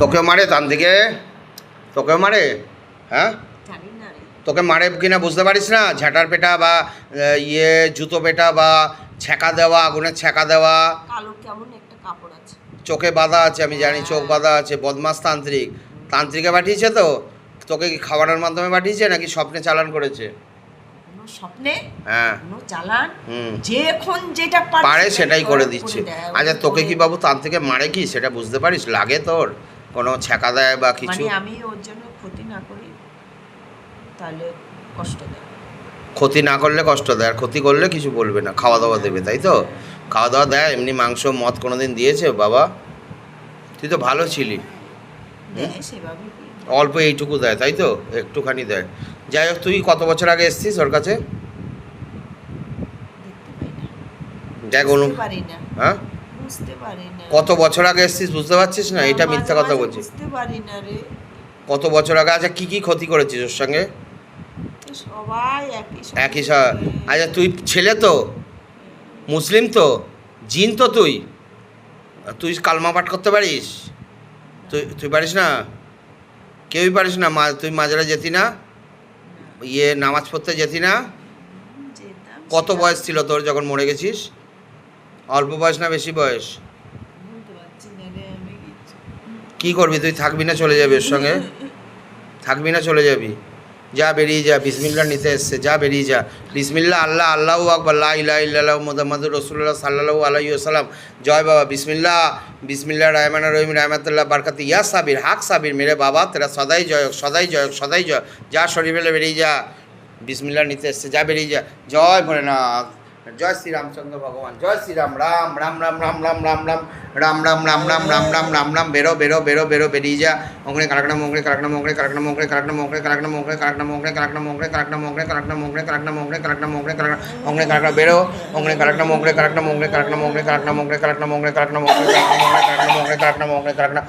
তোকেও মারে তান থেকে তোকেও মারে হ্যাঁ? তোকে মারে কিনা বুঝতে পারিস না? ঝাঁটার পেটা বা ইয়ে জুতো পেটা বা ছ্যাঁকা দেওয়া আগুনের ছ্যাঁকা দেওয়া। চোখে বাঁধা আছে আমি জানি চোখ বাঁধা আছে বদমাস তান্ত্রিক। তান্ত্রিকে পাঠিয়েছে তো? তোকে কি খাবারের মাধ্যমে পাঠিয়েছে নাকি স্বপ্নে চালান করেছে? স্বপ্নে? হ্যাঁ। চালান? যখন যেটা পারে সেটাই করে দিচ্ছে। আচ্ছা তোকে কি বাবু তান্ত্রিকে মারে কি? সেটা বুঝতে পারিস? লাগে তোর। কোনো ছ্যাঁকা দেয় বা কিছু? মানে আমি ওর জন্য ক্ষতি না করি তাহলে কষ্ট দেয়। ক্ষতি না করলে কষ্ট দেয় আর ক্ষতি করলে কিছু বলবে না খাওয়া দাওয়া দেবে তাই তো? খাওয়া দাওয়া দেয় এমনি মাংস মদ কোনোদিন দিয়েছে? বাবা তুই তো ভালো ছিলি। অল্প এইটুকু দেয় তাই তো? একটুখানি দেয়। যাই হোক তুই কত বছর আগে এসছিস ওর কাছে? দেখ অনু হ্যাঁ? বুঝতে পারি না কত বছর আগে এসছিস বুঝতে পারছিস না? এটা মাঝে মিথ্যা কথা বলছিস বুঝতে পারি না রে। কত বছর আগে? আচ্ছা কী কী ক্ষতি করেছিস ওর সঙ্গে? সবাই একই একই আচ্ছা তুই ছেলে তো? মুসলিম তো? জিন তো তুই? তুই কালমা পাঠ করতে পারিস? তুই তুই পারিস না? কেউই পারিস না? মা তুই মাঝারে যেতি না? ইয়ে নামাজ পড়তে যেতি না? কত বয়স ছিল তোর যখন মরে গেছিস? অল্প বয়স না বেশি বয়স। কি করবি? তুই থাকবি না চলে যাবি ওর সঙ্গে? থাকবি না চলে যাবি? যা বেরিয়ে যা বিসমিল্লা নিতে এসছে, যা বেরিয়ে যা। বিসমিল্লা আল্লাহ আল্লাহ আকবর ইলাহা মোহাম্মদ রসুল্লাহ সাল্লাহ আলাইহি সাল্লাম জয় বাবা বিসমিল্লা বিসমিল্লা রহমান, রহিম, রহমতুল্লাহ, বারকাত। ইয়া সাবির, হাক সাবির, মেরে বাবা, তেরা সদাই জয়ক সদাই জয়ক সদাই জয় যা শরীর ফেলে বেরিয়ে যা। বিসমিল্লা নিতে এসছে, যা বেরিয়ে যা। জয় ভোলেনাথ। જય શ્રી રામચંદ્ર ભગવાન જય શ્રી રામ રામ રામ રામ રામ રામ રામ રામ રામ રામ રામ રામ રામ રામ રામ રામ ભેરો ભેરો ભેરો ભેરો ભેરી જા ઓગણે કારકણા મોગણે કારકણા મોગણે કારકણા મોગણે કારકણા મોગણે કારકણા મોગણે કારકણા મોગણે કારકણા મોગણે કારકણા મોગણે કારકણા મોગણે કારકણા મોગણે કારકણા મોગણે કારકણા ઓગણે કારકણા ભેરો ઓગણે કારકણા મોગણે કારકણા મોગણે કારકણા મોગણે કારકણા મોગણે કારકણા મોગણે કારકણા મોગણે કારકણા મોગણે કારકણા મોગણે કારકણા